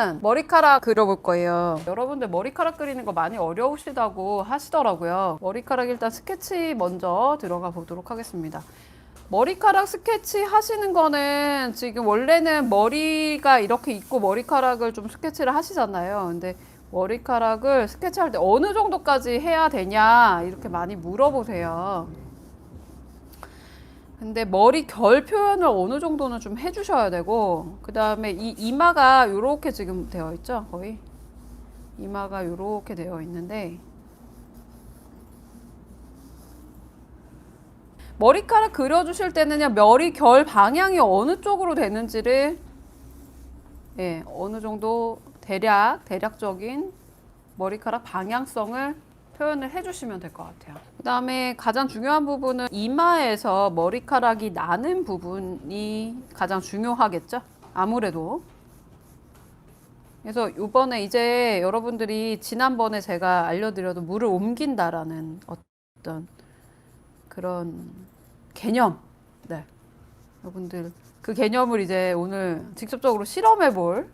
오늘은 머리카락 그려볼 거예요. 여러분들 머리카락 그리는 거 많이 어려우시다고 하시더라고요. 머리카락 일단 스케치 먼저 들어가 보도록 하겠습니다. 머리카락 스케치 하시는 거는 지금 원래는 머리가 이렇게 있고 머리카락을 좀 스케치를 하시잖아요. 근데 머리카락을 스케치할 때 어느 정도까지 해야 되냐 이렇게 많이 물어보세요. 근데 머리 결 표현을 어느 정도는 좀 해주셔야 되고 그 다음에 이 이마가 이렇게 지금 되어 있죠? 거의? 이마가 이렇게 되어 있는데 머리카락 그려주실 때는요 머리 결 방향이 어느 쪽으로 되는지를 예 어느 정도 대략 대략적인 머리카락 방향성을 표현을 해주시면 될 것 같아요. 그 다음에 가장 중요한 부분은 이마에서 머리카락이 나는 부분이 가장 중요하겠죠? 아무래도. 그래서 이번에 이제 여러분들이 지난번에 제가 알려드려도 물을 옮긴다라는 어떤 그런 개념. 네. 여러분들 그 개념을 이제 오늘 직접적으로 실험해 볼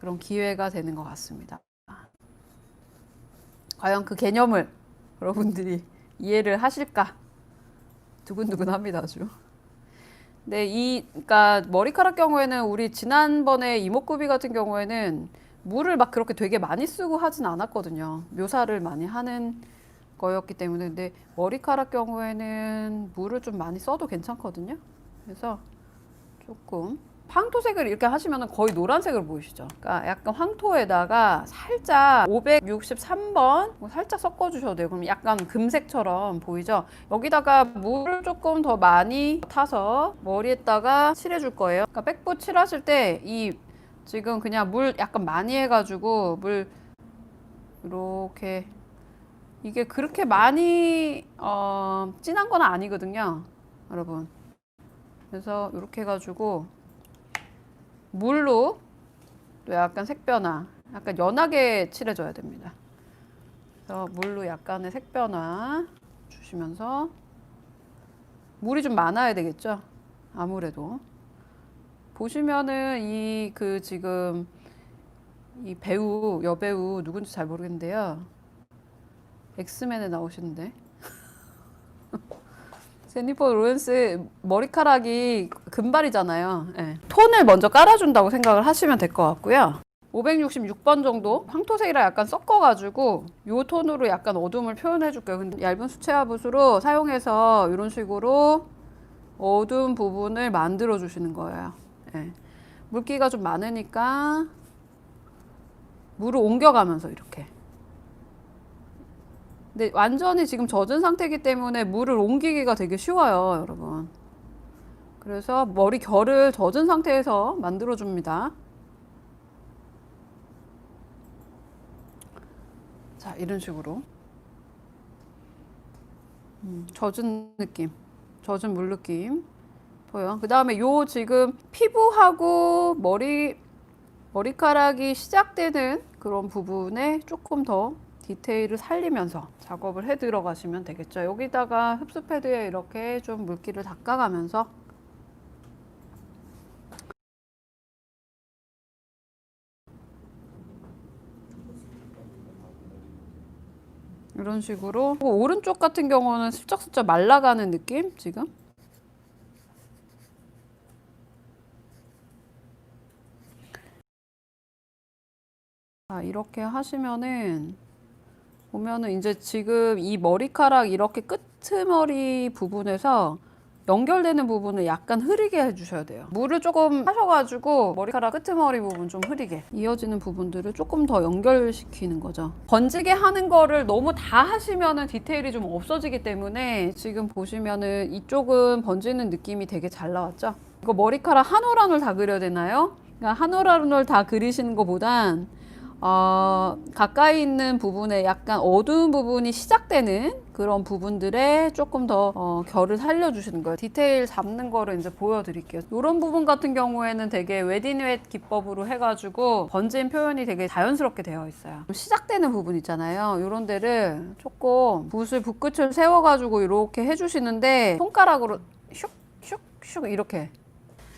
그런 기회가 되는 것 같습니다. 과연 그 개념을 여러분들이 이해를 하실까? 두근두근합니다, 아주. 네, 이, 그러니까 머리카락 경우에는 우리 지난번에 이목구비 같은 경우에는 물을 막 그렇게 되게 많이 쓰고 하진 않았거든요. 묘사를 많이 하는 거였기 때문에. 근데 머리카락 경우에는 물을 좀 많이 써도 괜찮거든요. 그래서 조금 황토색을 이렇게 하시면 거의 노란색을 보이시죠? 그러니까 약간 황토에다가 살짝 563번 뭐 살짝 섞어주셔도 돼요. 그럼 약간 금색처럼 보이죠? 여기다가 물을 조금 더 많이 타서 머리에다가 칠해줄 거예요. 그러니까 백부 칠하실 때 이 지금 그냥 물 약간 많이 해가지고 물 이렇게 이게 그렇게 많이 어, 진한 건 아니거든요, 여러분. 그래서 이렇게 해가지고 물로 또 약간 색 변화, 약간 연하게 칠해줘야 됩니다. 그래서 물로 약간의 색 변화 주시면서 물이 좀 많아야 되겠죠? 아무래도 보시면은 이 그 지금 이 배우 여배우 누군지 잘 모르겠는데요. 엑스맨에 나오시는데 제니퍼 로렌스 머리카락이 금발이잖아요. 예. 톤을 먼저 깔아준다고 생각을 하시면 될 것 같고요. 566번 정도 황토색이랑 약간 섞어가지고 이 톤으로 약간 어둠을 표현해줄게요. 근데 얇은 수채화 붓으로 사용해서 이런 식으로 어두운 부분을 만들어 주시는 거예요. 예. 물기가 좀 많으니까 물을 옮겨가면서 이렇게. 근데 완전히 지금 젖은 상태이기 때문에 물을 옮기기가 되게 쉬워요, 여러분. 그래서 머리 결을 젖은 상태에서 만들어 줍니다. 자, 이런 식으로. 음, 젖은 느낌. 젖은 물 느낌. 보여. 그 다음에 요 지금 피부하고 머리, 머리카락이 시작되는 그런 부분에 조금 더 디테일을 살리면서 작업을 해 들어가시면 되겠죠. 여기다가 흡수 패드에 이렇게 좀 물기를 닦아가면서 이런 식으로 오른쪽 같은 경우는 슬쩍슬쩍 말라가는 느낌 지금 자 이렇게 하시면은 보면은 이제 지금 이 머리카락 이렇게 끄트머리 부분에서 연결되는 부분을 약간 흐리게 해주셔야 돼요. 물을 조금 하셔가지고 머리카락 끄트머리 부분 좀 흐리게 이어지는 부분들을 조금 더 연결시키는 거죠. 번지게 하는 거를 너무 다 하시면은 디테일이 좀 없어지기 때문에 지금 보시면은 이쪽은 번지는 느낌이 되게 잘 나왔죠. 이거 머리카락 한 올 한 올 다 그려야 되나요? 그러니까 한 올 한 올 다 그리시는 것보단 어, 가까이 있는 부분에 약간 어두운 부분이 시작되는 그런 부분들에 조금 더 어, 결을 살려주시는 거예요. 디테일 잡는 거를 이제 보여드릴게요. 이런 부분 같은 경우에는 되게 웨딩웨트 기법으로 해가지고 번진 표현이 되게 자연스럽게 되어 있어요. 시작되는 부분 있잖아요. 이런 데를 조금 붓을 붓끝을 세워가지고 이렇게 해주시는데 손가락으로 슉슉슉 이렇게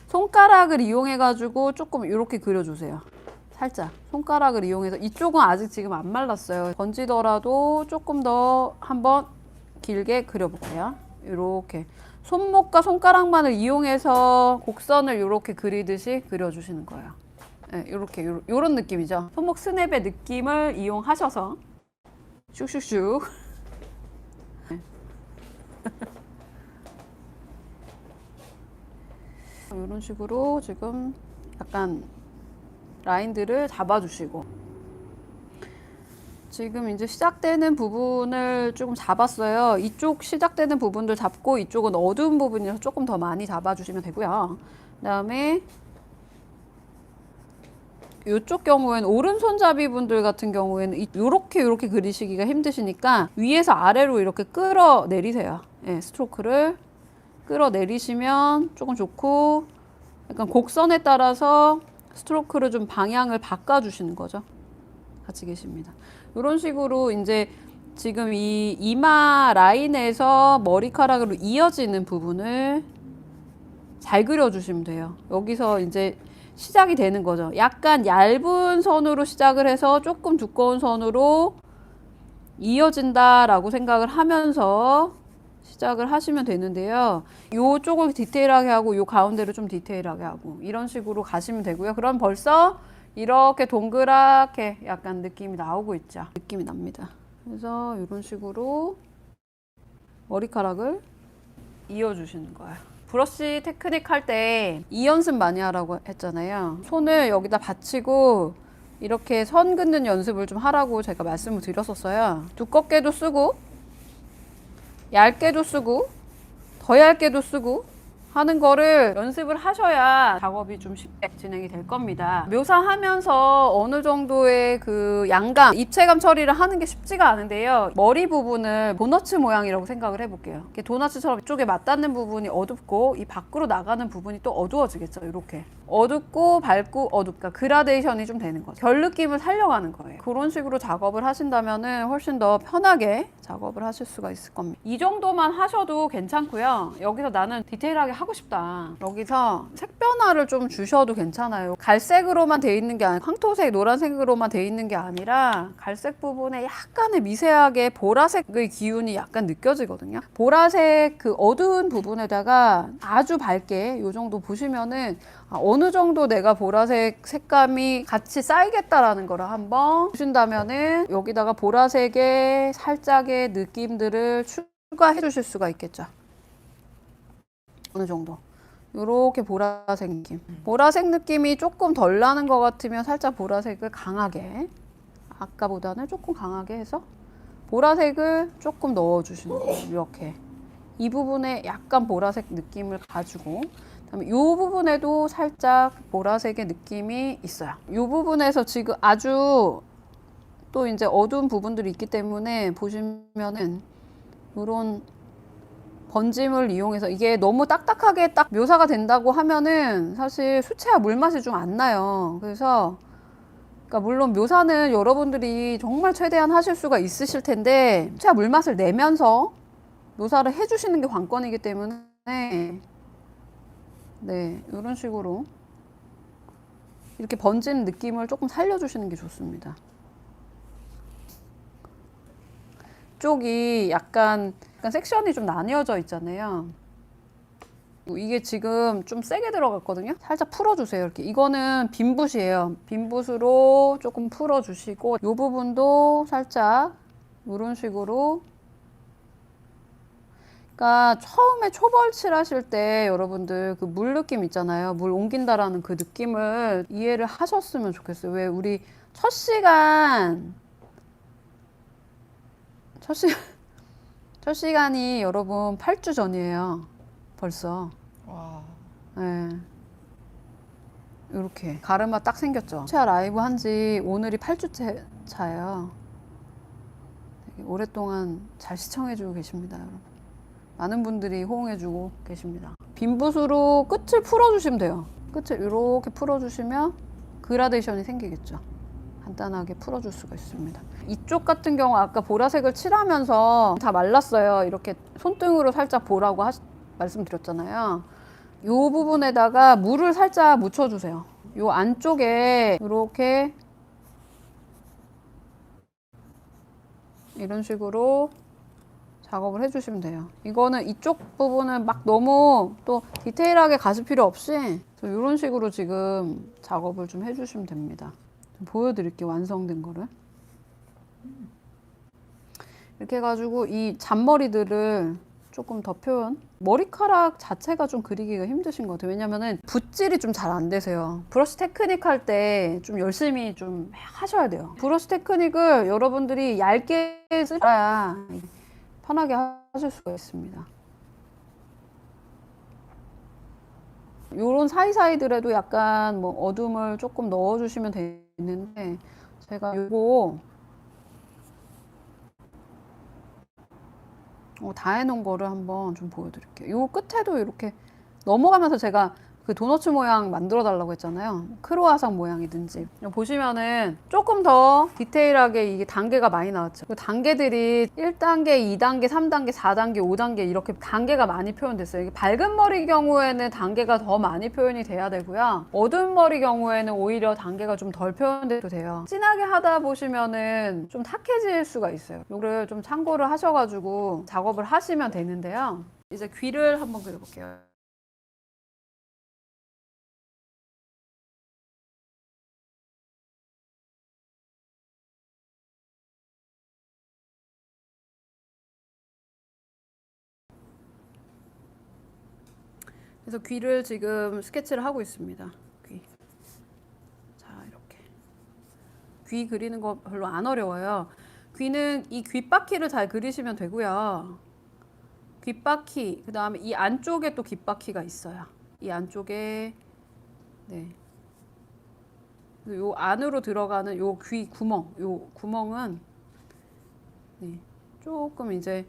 손가락을 이용해 가지고 조금 이렇게 그려주세요. 살짝 손가락을 이용해서 이쪽은 아직 지금 안 말랐어요. 번지더라도 조금 더 한번 길게 그려볼게요. 이렇게 손목과 손가락만을 이용해서 곡선을 이렇게 그리듯이 그려주시는 거예요. 네, 이렇게 요, 요런 느낌이죠. 손목 스냅의 느낌을 이용하셔서 슉슉슉 이런 식으로 지금 약간 라인들을 잡아주시고 지금 이제 시작되는 부분을 조금 잡았어요. 이쪽 시작되는 부분들 잡고 이쪽은 어두운 부분이라서 조금 더 많이 잡아주시면 되고요. 그 다음에 이쪽 경우에는 오른손잡이 분들 같은 경우에는 이- 요렇게 요렇게 그리시기가 힘드시니까 위에서 아래로 이렇게 끌어내리세요. 예, 스트로크를 끌어내리시면 조금 좋고 약간 곡선에 따라서 스트로크를 좀 방향을 바꿔주시는 거죠. 같이 계십니다. 이런 식으로 이제 지금 이 이마 라인에서 머리카락으로 이어지는 부분을 잘 그려주시면 돼요. 여기서 이제 시작이 되는 거죠. 약간 얇은 선으로 시작을 해서 조금 두꺼운 선으로 이어진다라고 생각을 하면서 시작을 하시면 되는데요. 요쪽을 디테일하게 하고 요 가운데를 좀 디테일하게 하고 이런 식으로 가시면 되고요. 그럼 벌써 이렇게 동그랗게 약간 느낌이 나오고 있죠. 느낌이 납니다. 그래서 이런 식으로 머리카락을 이어주시는 거예요. 브러쉬 테크닉 할 때 이 연습 많이 하라고 했잖아요. 손을 여기다 받치고 이렇게 선 긋는 연습을 좀 하라고 제가 말씀을 드렸었어요. 두껍게도 쓰고 얇게도 쓰고 더 얇게도 쓰고 하는 거를 연습을 하셔야 작업이 좀 쉽게 진행이 될 겁니다. 묘사하면서 어느 정도의 그 양감, 입체감 처리를 하는 게 쉽지가 않은데요. 머리 부분을 도너츠 모양이라고 생각을 해볼게요. 이렇게 도너츠처럼 이쪽에 맞닿는 부분이 어둡고 이 밖으로 나가는 부분이 또 어두워지겠죠. 이렇게. 어둡고 밝고 어둡다. 그라데이션이 좀 되는 거죠. 결 느낌을 살려가는 거예요. 그런 식으로 작업을 하신다면 훨씬 더 편하게 작업을 하실 수가 있을 겁니다. 이 정도만 하셔도 괜찮고요. 여기서 나는 디테일하게 하고 싶다. 여기서 색 변화를 좀 주셔도 괜찮아요. 갈색으로만 돼 있는 게 아니라 황토색, 노란색으로만 돼 있는 게 아니라 갈색 부분에 약간의 미세하게 보라색의 기운이 약간 느껴지거든요. 보라색 그 어두운 부분에다가 아주 밝게 이 정도 보시면은 아, 어느 정도 내가 보라색 색감이 같이 쌓이겠다라는 거를 한번 보신다면은 여기다가 보라색의 살짝의 느낌들을 추가해 주실 수가 있겠죠. 어느 정도. 요렇게 보라색 느낌. 보라색 느낌이 조금 덜 나는 것 같으면 살짝 보라색을 강하게 아까보다는 조금 강하게 해서 보라색을 조금 넣어주시는 거예요. 이렇게. 이 부분에 약간 보라색 느낌을 가지고 그다음에 이 부분에도 살짝 보라색의 느낌이 있어요. 이 부분에서 지금 아주 또 이제 어두운 부분들이 있기 때문에 보시면은 이런 번짐을 이용해서 이게 너무 딱딱하게 딱 묘사가 된다고 하면은 사실 수채화 물맛이 좀 안 나요. 그래서 그러니까 물론 묘사는 여러분들이 정말 최대한 하실 수가 있으실 텐데 수채화 물맛을 내면서 묘사를 해주시는 게 관건이기 때문에 네 이런 식으로 이렇게 번지는 느낌을 조금 살려주시는 게 좋습니다. 쪽이 약간, 약간 섹션이 좀 나뉘어져 있잖아요. 이게 지금 좀 세게 들어갔거든요. 살짝 풀어주세요. 이렇게 이거는 빈 붓이에요. 빈 붓으로 조금 풀어주시고 이 부분도 살짝 이런 식으로. 그러니까 처음에 초벌칠 하실 때 여러분들 그 물 느낌 있잖아요. 물 옮긴다라는 그 느낌을 이해를 하셨으면 좋겠어요. 왜 우리 첫 시간 첫 시간 첫 시간이 여러분 8주 전이에요. 벌써. 와. 네. 이렇게 가르마 딱 생겼죠. 체아 라이브 한 지 오늘이 8주째 차예요. 되게 오랫동안 잘 시청해주고 계십니다, 여러분. 많은 분들이 호응해주고 계십니다. 빈붓으로 끝을 풀어주시면 돼요. 끝을 이렇게 풀어주시면 그라데이션이 생기겠죠. 간단하게 풀어줄 수가 있습니다. 이쪽 같은 경우 아까 보라색을 칠하면서 다 말랐어요. 이렇게 손등으로 살짝 보라고 하시, 말씀드렸잖아요. 요 부분에다가 물을 살짝 묻혀주세요. 요 안쪽에 이렇게 이런 식으로 작업을 해주시면 돼요. 이거는 이쪽 부분은 막 너무 또 디테일하게 가실 필요 없이 이런 식으로 지금 작업을 좀 해주시면 됩니다. 좀 보여드릴게요. 완성된 거를. 이렇게 해가지고 이 잔머리들을 조금 더 표현. 머리카락 자체가 좀 그리기가 힘드신 것 같아요. 왜냐면은 붓질이 좀 잘 안 되세요. 브러쉬 테크닉 할 때 좀 열심히 좀 하셔야 돼요. 브러쉬 테크닉을 여러분들이 얇게 쓸어야 편하게 하실 수가 있습니다. 요런 사이사이들에도 약간 뭐 어둠을 조금 넣어주시면 되는데 제가 요거 어, 다 해놓은 거를 한번 좀 보여드릴게요. 요 끝에도 이렇게 넘어가면서 제가 그 도너츠 모양 만들어 달라고 했잖아요. 크로아상 모양이든지. 보시면은 조금 더 디테일하게 이게 단계가 많이 나왔죠. 그 단계들이 1단계, 2단계, 3단계, 4단계, 5단계 이렇게 단계가 많이 표현됐어요. 이게 밝은 머리 경우에는 단계가 더 많이 표현이 돼야 되고요. 어두운 머리 경우에는 오히려 단계가 좀 덜 표현돼도 돼요. 진하게 하다 보시면은 좀 탁해질 수가 있어요. 이거를 좀 참고를 하셔가지고 작업을 하시면 되는데요. 이제 귀를 한번 그려볼게요. 그래서 귀를 지금 스케치를 하고 있습니다. 귀. 자, 이렇게. 귀 그리는 거 별로 안 어려워요. 귀는 이 귓바퀴를 잘 그리시면 되고요. 귓바퀴, 그 다음에 이 안쪽에 또 귓바퀴가 있어요. 이 안쪽에, 네. 요 안으로 들어가는 요 귀 구멍, 요 구멍은, 네. 조금 이제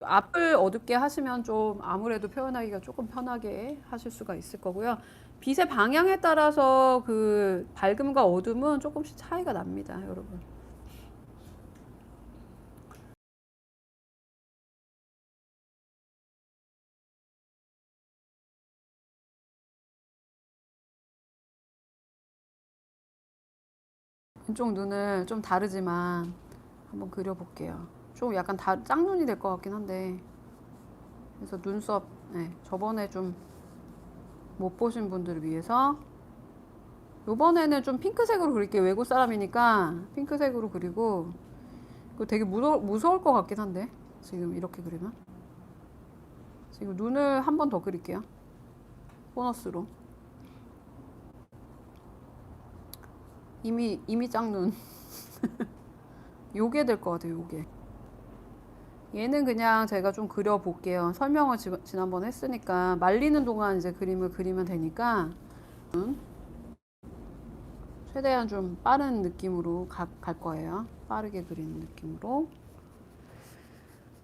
앞을 어둡게 하시면 좀 아무래도 표현하기가 조금 편하게 하실 수가 있을 거고요. 빛의 방향에 따라서 그 밝음과 어둠은 조금씩 차이가 납니다, 여러분. 왼쪽 눈을 좀 다르지만 한번 그려볼게요. 좀 약간 다, 짝눈이 될 것 같긴 한데. 그래서 눈썹 네, 저번에 좀 못 보신 분들을 위해서 요번에는 좀 핑크색으로 그릴게요. 외국 사람이니까 핑크색으로 그리고 이거 되게 무서, 무서울 것 같긴 한데 지금 이렇게 그리면. 지금 눈을 한 번 더 그릴게요. 보너스로. 이미 이미 짝눈. 요게 될 것 같아요 요게 얘는 그냥 제가 좀 그려볼게요. 설명을 지, 지난번 했으니까 말리는 동안 이제 그림을 그리면 되니까 음, 최대한 좀 빠른 느낌으로 가, 갈 거예요. 빠르게 그리는 느낌으로.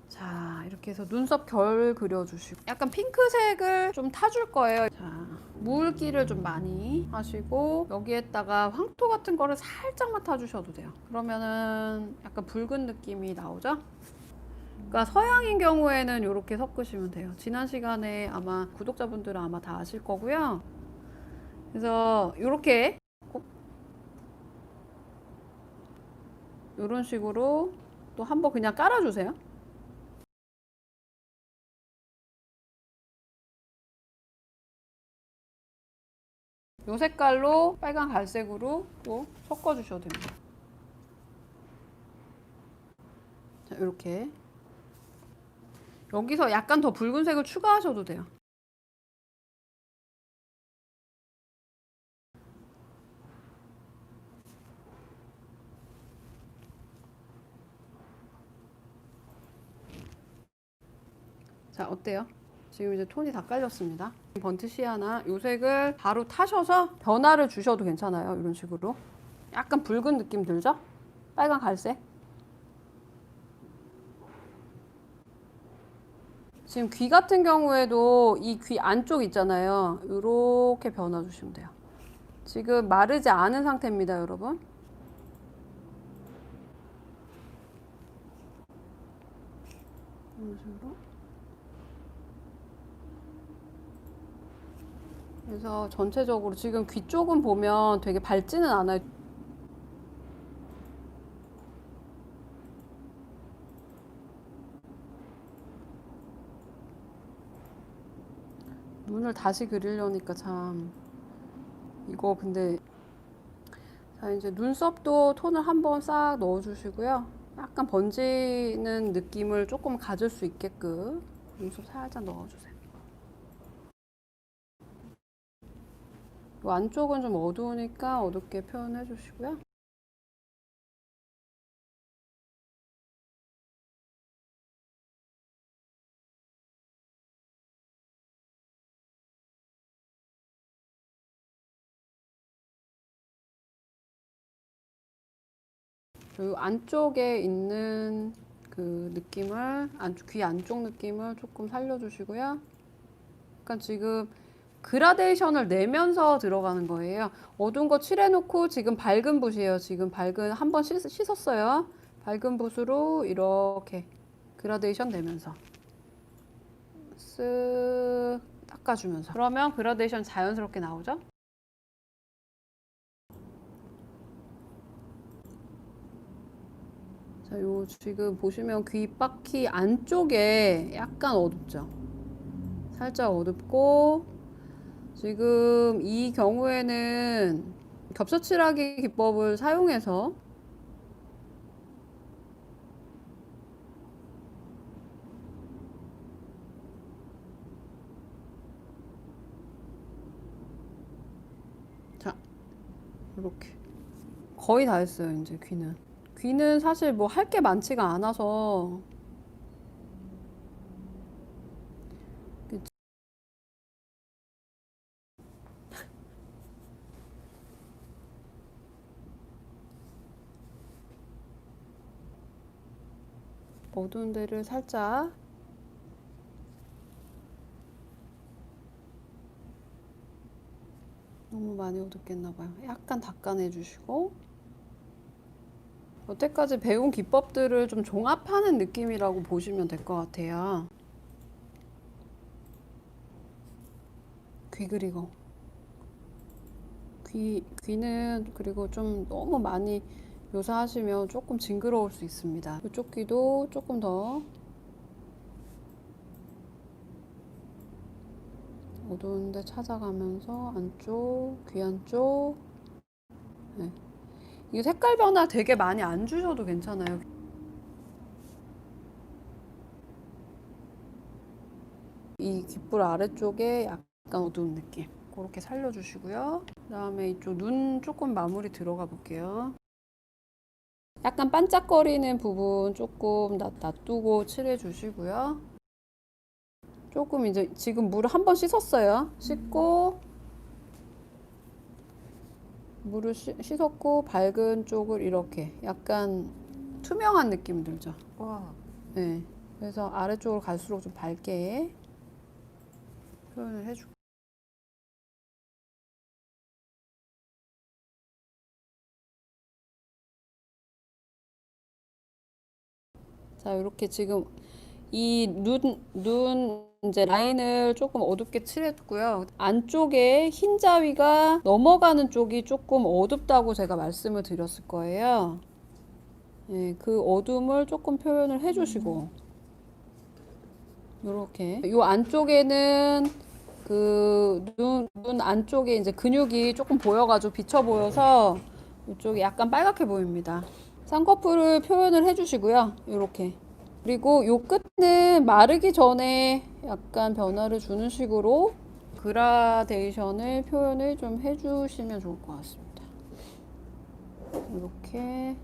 자, 이렇게 해서 눈썹 결 그려주시고 약간 핑크색을 좀 타줄 거예요. 자, 물기를 좀 많이 하시고 여기에다가 황토 같은 거를 살짝만 타주셔도 돼요. 그러면은 약간 붉은 느낌이 나오죠? 그러니까 서양인 경우에는 이렇게 섞으시면 돼요. 지난 시간에 아마 구독자분들은 아마 다 아실 거고요. 그래서 이렇게 이런 식으로 또 한번 그냥 깔아주세요. 요 색깔로 빨간 갈색으로 또 섞어주셔도 됩니다. 자, 이렇게 여기서 약간 더 붉은색을 추가하셔도 돼요. 자, 어때요? 지금 이제 톤이 다 깔렸습니다. 번트 시아나 요 색을 바로 타셔서 변화를 주셔도 괜찮아요. 이런 식으로. 약간 붉은 느낌 들죠? 빨간 갈색. 지금 귀 같은 경우에도 이 귀 안쪽 있잖아요. 이렇게 변화 주시면 돼요. 지금 마르지 않은 상태입니다, 여러분. 그래서 전체적으로 지금 귀 쪽은 보면 되게 밝지는 않아요. 눈을 다시 그리려니까 참 이거 근데 자 이제 눈썹도 톤을 한번 싹 넣어주시고요. 약간 번지는 느낌을 조금 가질 수 있게끔 눈썹 살짝 넣어주세요. 이 안쪽은 좀 어두우니까 어둡게 표현해 주시고요. 그 안쪽에 있는 그 느낌을 안쪽 귀 안쪽 느낌을 조금 살려주시고요. 약간 지금 그라데이션을 내면서 들어가는 거예요. 어두운 거 칠해놓고 지금 밝은 붓이에요. 지금 밝은 한번 씻었어요. 밝은 붓으로 이렇게 그라데이션 내면서 쓱 닦아주면서 그러면 그라데이션 자연스럽게 나오죠? 자, 요 지금 보시면 귀 바퀴 안쪽에 약간 어둡죠? 살짝 어둡고 지금 이 경우에는 겹쳐칠하기 기법을 사용해서 자 이렇게 거의 다 했어요 이제 귀는 귀는 사실 뭐 할 게 많지가 않아서. 어두운 데를 살짝. 너무 많이 어둡겠나 봐요. 약간 닦아내 주시고 여태까지 배운 기법들을 좀 종합하는 느낌이라고 보시면 될 것 같아요. 귀 그리고 귀 귀는 그리고 좀 너무 많이 묘사하시면 조금 징그러울 수 있습니다. 이쪽 귀도 조금 더 어두운데 찾아가면서 안쪽, 귀 안쪽. 네. 이게 색깔 변화 되게 많이 안 주셔도 괜찮아요. 이 귓불 아래쪽에 약간 어두운 느낌. 그렇게 살려주시고요. 그 다음에 이쪽 눈 조금 마무리 들어가 볼게요. 약간 반짝거리는 부분 조금 놔, 놔두고 칠해 주시고요. 조금 이제 지금 물을 한 번 씻었어요. 씻고 물을 씻, 씻었고 밝은 쪽을 이렇게 약간 투명한 느낌 들죠. 와, 네. 그래서 아래쪽으로 갈수록 좀 밝게 표현을 해줄게요. 자, 이렇게 지금 이 눈, 눈 이제 라인을 조금 어둡게 칠했고요. 안쪽에 흰 자위가 넘어가는 쪽이 조금 어둡다고 제가 말씀을 드렸을 거예요. 네, 그 어둠을 조금 표현을 해주시고 이렇게 이 안쪽에는 그눈 눈 안쪽에 이제 근육이 조금 보여가지고 비쳐 보여서 이쪽이 약간 빨갛게 보입니다. 쌍꺼풀을 표현을 해주시고요. 이렇게 그리고 요 끝은 마르기 전에 약간 변화를 주는 식으로 그라데이션을 표현을 좀 해주시면 좋을 것 같습니다. 이렇게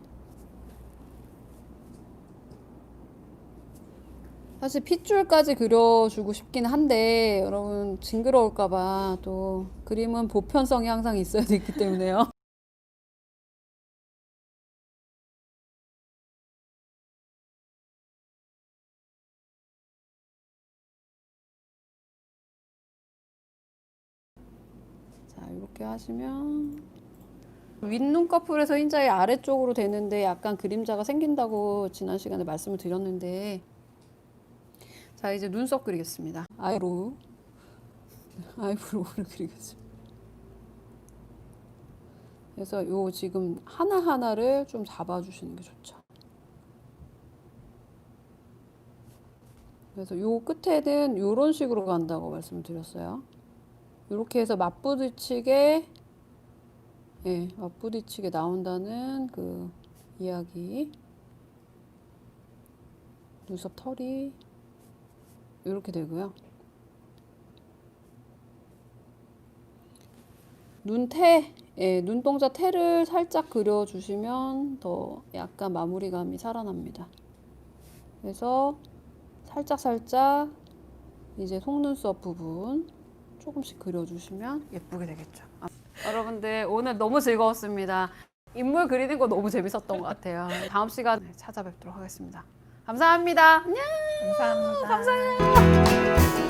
사실 핏줄까지 그려주고 싶긴 한데 여러분 징그러울까봐 또 그림은 보편성이 항상 있어야 되기 때문에요. 하시면 윗눈꺼풀에서 흰자위 아래쪽으로 되는데 약간 그림자가 생긴다고 지난 시간에 말씀을 드렸는데 자 이제 눈썹 그리겠습니다 아이로우 아이브로우를 그리겠습니다. 그래서 요 지금 하나하나를 좀 잡아주시는 게 좋죠. 그래서 요 끝에는 요런 식으로 간다고 말씀을 드렸어요. 이렇게 해서 맞부딪히게 예, 맞부딪히게 나온다는 그 이야기. 눈썹 털이 이렇게 되고요. 눈태, 예, 눈동자 태를 살짝 그려주시면 더 약간 마무리감이 살아납니다. 그래서 살짝 살짝 이제 속눈썹 부분 조금씩 그려주시면 예쁘게 되겠죠. 아, 여러분들 오늘 너무 즐거웠습니다. 인물 그리는 거 너무 재밌었던 것 같아요. 다음 시간에 찾아뵙도록 하겠습니다. 감사합니다. 안녕. 감사합니다. 감사해요.